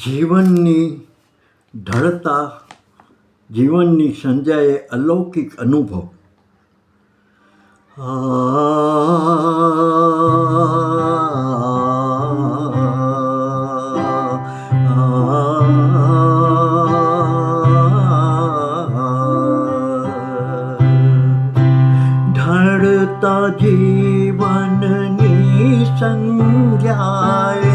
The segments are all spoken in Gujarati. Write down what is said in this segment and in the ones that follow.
જીવનની ઢળતા જીવનની સંજ્ઞાએ અલૌકિક અનુભવ ઢળતા જીવનની સંજ્ઞાએ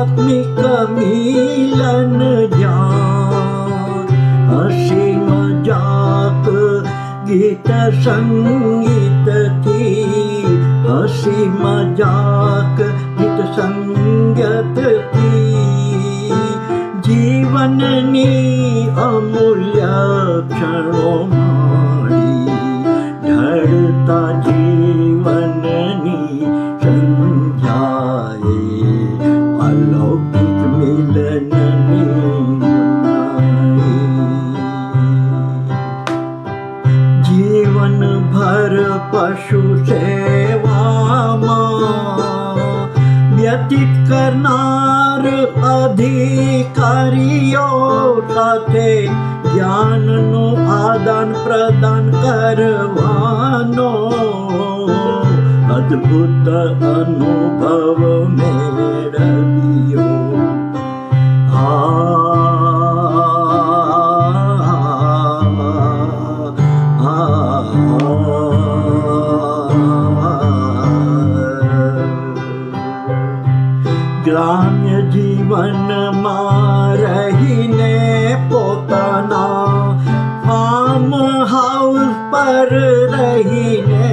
ङ्गीतति हसि मीत संज्ञ अमूल्य क्षणी धरता जीवन संज्ञाय अलौकिक मिलन પશુ સેવામાં વ્યતીત કરનાર અધિકારીઓ સાથે જ્ઞાનનું આદાન પ્રદાન કરવાનો અદ્ભુત અનુભવ જીવનમાં રહીને પોતાના ફાર્મ હાઉસ પર રહીને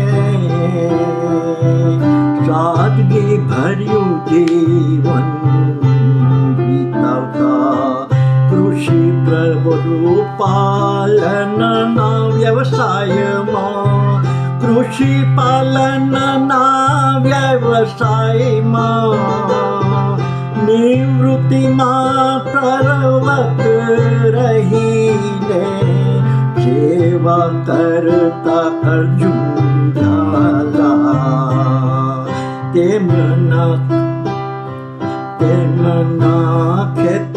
સાદગી ભર્યું જીવન વિતાવતા કૃષિ પ્રભુ પાલનના વ્યવસાયમાં, કૃષિ પાલનના વ્યવસાયમાં. નિવૃત્તિમાં પ્રવત રહીને સેવા કરતા અર્જુન તેમના તેમના ખેતરની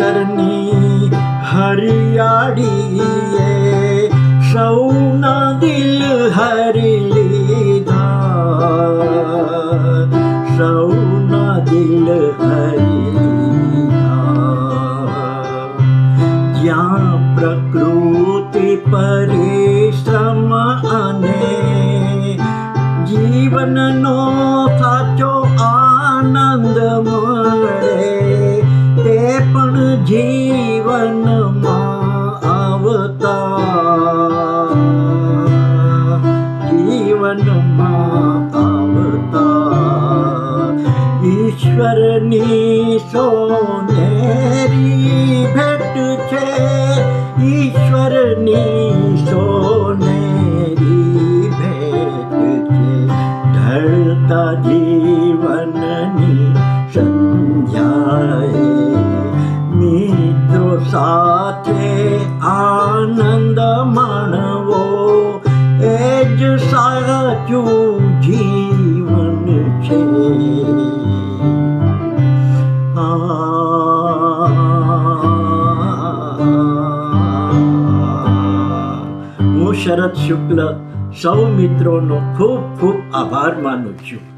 પ્રકૃતિ પરિશ્રમ અને જીવનનો સાચો આનંદ મળે તે પણ જીવનમાં આવતા જીવનમાં આવતા ઈશ્વરની સોનેરી ઈશ્વરની સોનેરી ભેટ છે ઢળતા જીવનની સંધ્યાએ મિત્રો સાથે આનંદ માણવો એ જ સાચું હું શરદ શુક્લ સૌ મિત્રોનો ખૂબ ખૂબ આભાર માનું છું.